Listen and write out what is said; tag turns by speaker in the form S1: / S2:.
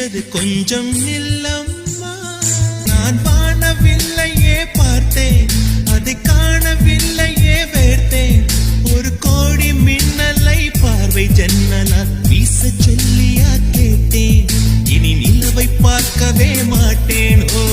S1: மிஞ்சது கொஞ்சம் இல்லம்மா. நான் வானவில்லையே பார்த்தேன். அதை காணவில்லையே வேர்த்தேன் ஒரு கோடி மின்னலை பார்வை ஜன்னலால் வீச சொல்லியா கேட்டேன். இனி நிலவை பார்க்கவே மாட்டேன். ஓ